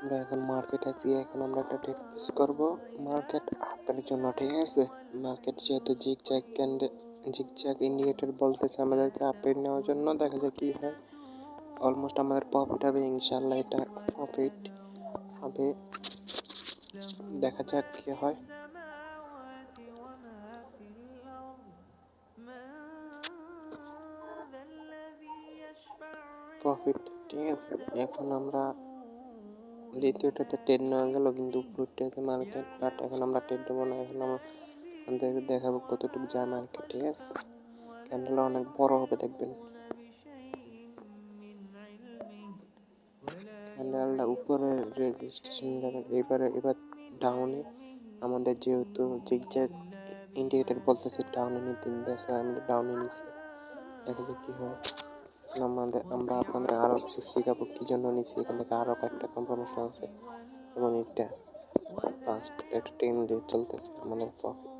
আমরা এখন মার্কেটে আছি এখন আমরা একটা ট্রেড ইউজ করব। মার্কেট আপের জন্য ঠিক আছে? মার্কেট যেহেতু জিগ জ্যাগ ক্যান্ডে জিগ জ্যাগ ইন্ডিকেটর বলতেছে আমাদেরকে আপেল নেওয়ার জন্য দেখা যাক কী হয়। অলমোস্ট আমাদের প্রফিট হবে ইনশাল্লাহ এটা প্রফিট হবে। দেখা যাক কী হয়। প্রফিট ঠিক আছে, এখন আমরা দ্বিতীয়টাতে ট্রেড নেওয়া গেল, কিন্তু উপরটাতে মার্কেট বাট এখন আমরা ট্রেড দেবো না, এখন আমরা আমাদেরকে দেখাবো কতটুকু যায় মার্কেট ঠিক আছে? ক্যান্ডেল অনেক বড় হবে, দেখবেন। ক্যান্ডেলটা উপরে রেজিস্ট্রেশন যাবে এবারে, এবার ডাউনে আমাদের যেহেতু জিগজ্যাগ ইন্ডিকেটার বলতেছে ডাউনে নিতে দেশে আমি ডাউনে নিছি। দেখা যাক কী হয়। আমাদের, আমরা আপনাদের আরও শেখাবো কী জন্য নিচ্ছি। এখান থেকে আরও কয়েকটা কনফার্মেশন আছে। এবং এটা পাঁচটা এটা টেন ডে চলতেছে আমাদের প্রফিট